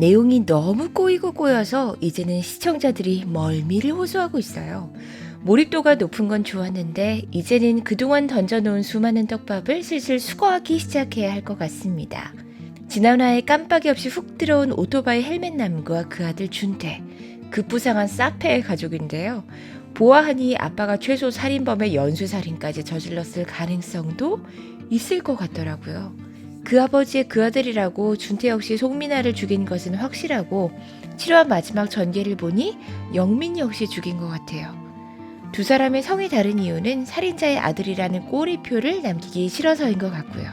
내용이 너무 꼬이고 꼬여서 이제는 시청자들이 멀미를 호소하고 있어요. 몰입도가 높은 건 좋았는데 이제는 그동안 던져놓은 수많은 떡밥을 슬슬 수거하기 시작해야 할 것 같습니다. 지난화에 깜빡이 없이 훅 들어온 오토바이 헬멧남과 그 아들 준태, 급부상한 사페의 가족인데요. 보아하니 아빠가 최소 살인범의 연쇄살인까지 저질렀을 가능성도 있을 것 같더라고요. 그 아버지의 그 아들이라고 준태 역시 송민아를 죽인 것은 확실하고 7화 마지막 전개를 보니 영민 역시 죽인 것 같아요. 두 사람의 성이 다른 이유는 살인자의 아들이라는 꼬리표를 남기기 싫어서인 것 같고요.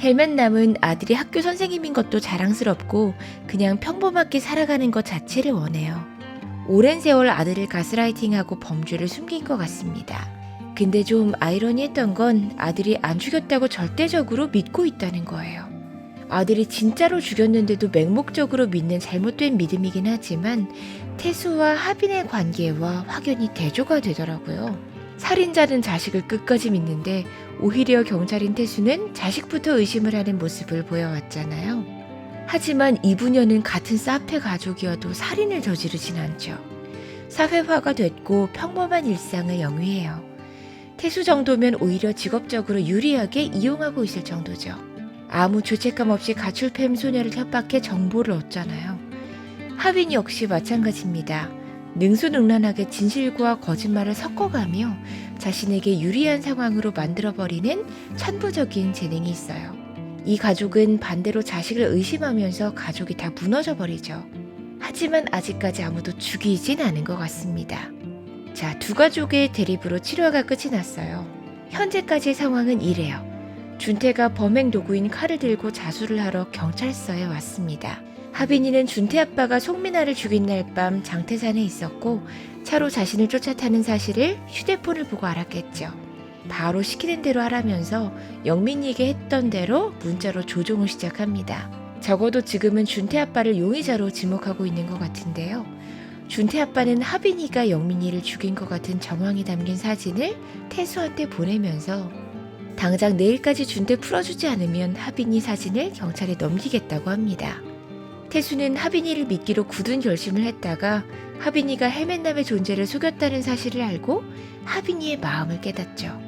헬멧남은 아들이 학교 선생님인 것도 자랑스럽고 그냥 평범하게 살아가는 것 자체를 원해요. 오랜 세월 아들을 가스라이팅하고 범죄를 숨긴 것 같습니다. 근데 좀 아이러니했던 건 아들이 안 죽였다고 절대적으로 믿고 있다는 거예요. 아들이 진짜로 죽였는데도 맹목적으로 믿는 잘못된 믿음이긴 하지만 태수와 하빈의 관계와 확연히 대조가 되더라고요. 살인자는 자식을 끝까지 믿는데 오히려 경찰인 태수는 자식부터 의심을 하는 모습을 보여왔잖아요. 하지만 이 부녀는 같은 사페 가족이어도 살인을 저지르진 않죠. 사회화가 됐고 평범한 일상을 영위해요. 태수 정도면 오히려 직업적으로 유리하게 이용하고 있을 정도죠. 아무 죄책감 없이 가출팸 소녀를 협박해 정보를 얻잖아요. 하빈 역시 마찬가지입니다. 능수능란하게 진실과 거짓말을 섞어가며 자신에게 유리한 상황으로 만들어버리는 천부적인 재능이 있어요. 이 가족은 반대로 자식을 의심하면서 가족이 다 무너져 버리죠. 하지만 아직까지 아무도 죽이진 않은 것 같습니다. 자, 두 가족의 대립으로 7화가 끝이 났어요. 현재까지의 상황은 이래요. 준태가 범행 도구인 칼을 들고 자수를 하러 경찰서에 왔습니다. 하빈이는 준태 아빠가 송민아를 죽인 날 밤 장태산에 있었고 차로 자신을 쫓아타는 사실을 휴대폰을 보고 알았겠죠. 바로 시키는 대로 하라면서 영민이에게 했던 대로 문자로 조종을 시작합니다. 적어도 지금은 준태 아빠를 용의자로 지목하고 있는 것 같은데요. 준태 아빠는 하빈이가 영민이를 죽인 것 같은 정황이 담긴 사진을 태수한테 보내면서 당장 내일까지 준태 풀어주지 않으면 하빈이 사진을 경찰에 넘기겠다고 합니다. 태수는 하빈이를 믿기로 굳은 결심을 했다가 하빈이가 헬멧남의 존재를 속였다는 사실을 알고 하빈이의 마음을 깨닫죠.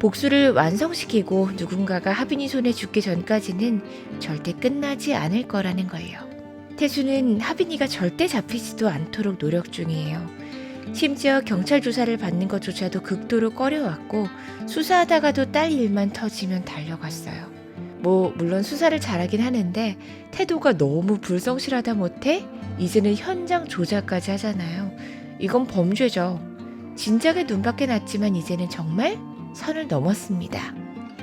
복수를 완성시키고 누군가가 하빈이 손에 죽기 전까지는 절대 끝나지 않을 거라는 걸요. 태수는 하빈이가 절대 잡히지도 않도록 노력 중이에요. 심지어 경찰 조사를 받는 것조차도 극도로 꺼려왔고 수사하다가도 딸 일만 터지면 달려갔어요. 뭐 물론 수사를 잘하긴 하는데 태도가 너무 불성실하다 못해 이제는 현장 조작까지 하잖아요. 이건 범죄죠. 진작에 눈밖에 났지만 이제는 정말 선을 넘었습니다.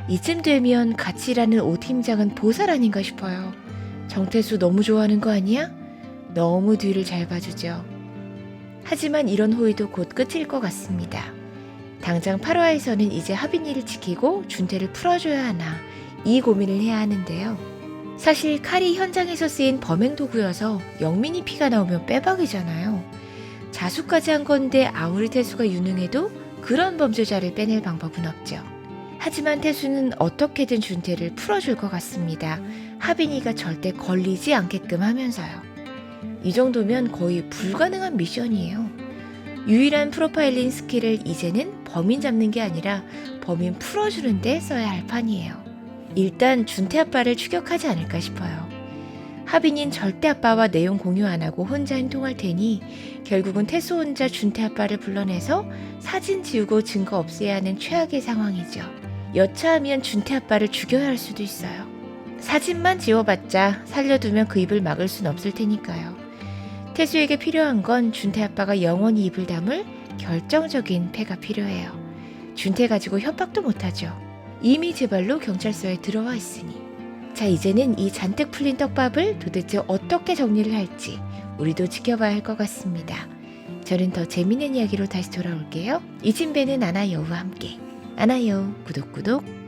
이쯤 되면 같이 일하는 오 팀장은 보살 아닌가 싶어요. 정태수 너무 좋아하는 거 아니야? 너무 뒤를 잘 봐주죠. 하지만 이런 호의도 곧 끝일 것 같습니다. 당장 8화에서는 이제 하빈이를 지키고 준태를 풀어줘야 하나 이 고민을 해야 하는데요. 사실 칼이 현장에서 쓰인 범행 도구여서 영민이 피가 나오면 빼박이잖아요. 자수까지 한 건데 아무리 태수가 유능해도 그런 범죄자를 빼낼 방법은 없죠. 하지만 태수는 어떻게든 준태를 풀어줄 것 같습니다. 하빈이가 절대 걸리지 않게끔 하면서요. 이 정도면 거의 불가능한 미션이에요. 유일한 프로파일링 스킬을 이제는 범인 잡는 게 아니라 범인 풀어주는데 써야 할 판이에요. 일단 준태 아빠를 추격하지 않을까 싶어요. 하빈인 절대 아빠와 내용 공유 안 하고 혼자 행동할 테니 결국은 태수 혼자 준태 아빠를 불러내서 사진 지우고 증거 없애야 하는 최악의 상황이죠. 여차하면 준태 아빠를 죽여야 할 수도 있어요. 사진만 지워봤자 살려두면 그 입을 막을 순 없을 테니까요. 태수에게 필요한 건 준태 아빠가 영원히 입을 다물 결정적인 패가 필요해요. 준태 가지고 협박도 못하죠. 이미 제 발로 경찰서에 들어와 있으니. 자, 이제는 이 잔뜩 풀린 떡밥을 도대체 어떻게 정리를 할지 우리도 지켜봐야 할 것 같습니다. 저는 더 재밌는 이야기로 다시 돌아올게요. 이진배는 아나 여우와 함께. 아나여우 구독 구독